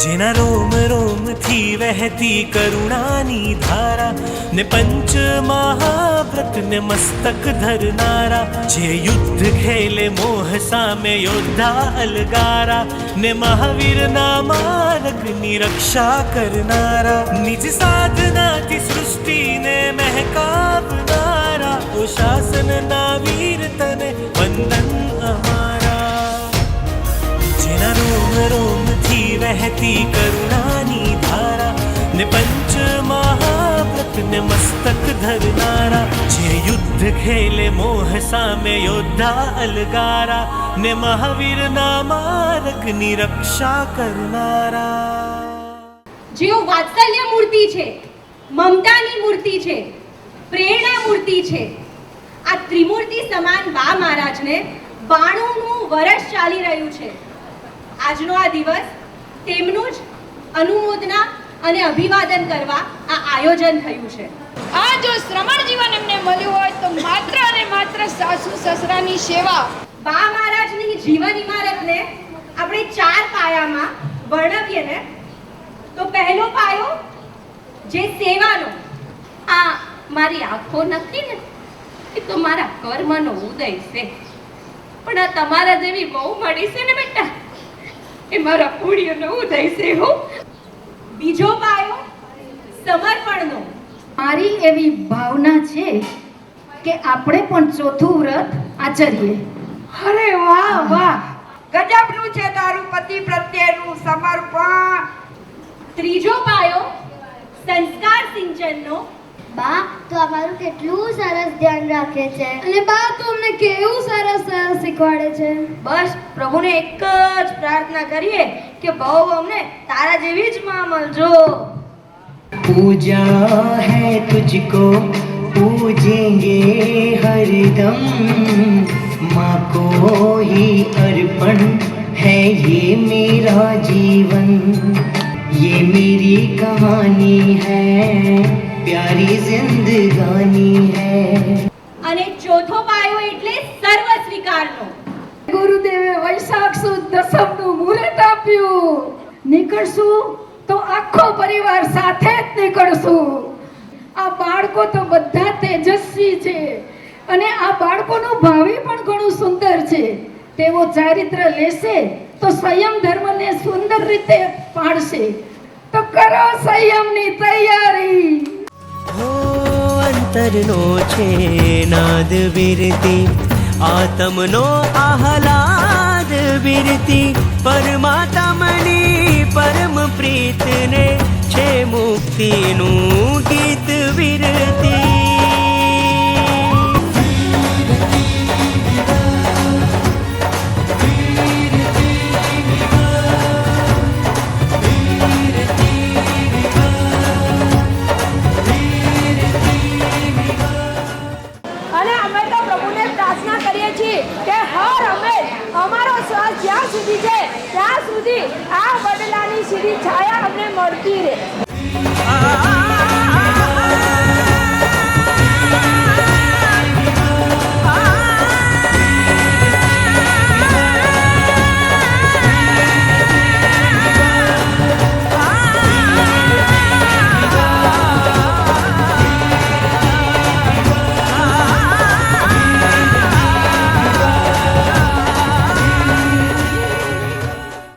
જેના રોમ રોમથી વહેતી કરુણાની ધારા ને પંચ મહાવ્રત ને મસ્તક ધરનારા જે યુદ્ધ ખેલે મોહ સામે યોદ્ધા અલગારા ને મહાવીરના માર્ગની રક્ષા કરનારા નિજ સાધનાથી સૃષ્ટિને મહેકાવનારા વહેતી કરુણાની ધારા ને પંચ મહાવ્રત ને મસ્તક ધરનારા જે યુદ્ધ ખેલે મોહ સામે યોદ્ધા અલગારા ને મહાવીરના માર્ગની રક્ષા કરનારા જેઓ વાત્સલ્ય મૂર્તિ છે, મમતાની મૂર્તિ છે, પ્રેરણા મૂર્તિ છે, આ ત્રિમૂર્તિ સમાન બા મહારાજને બાણુંનું વરસ ચાલી રહ્યું છે. આજનો આ દિવસ તેમનું જ અનુમોદના અને અભિવાદન કરવા આ આયોજન થયું છે. આ જો શ્રમણ જીવન એમને મળ્યું હોય તો માત્ર અને માત્ર સાસુ સસરાની સેવા. બા મહારાજની જીવન ઇમારતને આપણે ચાર પાયામાં વર્ણવીએ ને તો પહેલો પાયો જે સેવાનો આ મારી આંખો નથી ને એ તો મારા કર્મનો ઉદય છે. પણ આ તમારા જેવી બહુ મળી છે ને બેટા? એ મારા પુણ્યનો ઉદય છે હો. બીજો પાયો, સમર્પણનો. મારી એવી ભાવના છે કે આપણે પણ ચોથું વ્રત આચરીએ. અરે વાહ વાહ. ગજબનું છે તારું પતિ પ્રત્યેનું સમર્પણ. ત્રીજો પાયો, સંસ્કાર સિંચનનો. બા તો અમારું કેટલું સરસ ધ્યાન રાખે છે અને બા તો અમને કેવું સરસ સરસ શીખવાડે છે બસ પ્રભુને એક જ પ્રાર્થના કરીએ કે બહુ અમને તારા જેવી જ માં મળજો पूजा है तुझको पूजेंगे हरदम माँ को ही अर्पण है ये मेरा जीवन ये मेरी कहानी है प्यारी जिंदगानी है અને ચોથો પાયો એટલે સર્વ સ્વીકારનો ગુરુદેવે વૈશાખ સુદ દસમનું મુહૂર્ત આપ્યું નીકળશું તો આખો પરિવાર સાથે જ નીકળશું આ બાળકો તો બધા તેજસ્વી છે અને આ બાળકોનું ભાવિ પણ ઘણું સુંદર છે તેઓ ચારિત્ર લેશે તો સંયમ ધર્મને સુંદર રીતે પાડશે તો કરો સંયમની તૈયારી હો અંતરનો છે નાદ વિરતી આતમનો આહલાદ વિરતી પરમાત્માની પરમ પ્રીતને છે મુક્તિનું પ્રાર્થના કરીએ છીએ કે હર અમે અમારો શ્વાસ જ્યાં સુધી છે, ત્યાં સુધી આ બદલાની સીધી છાયા અમને મળતી રહે.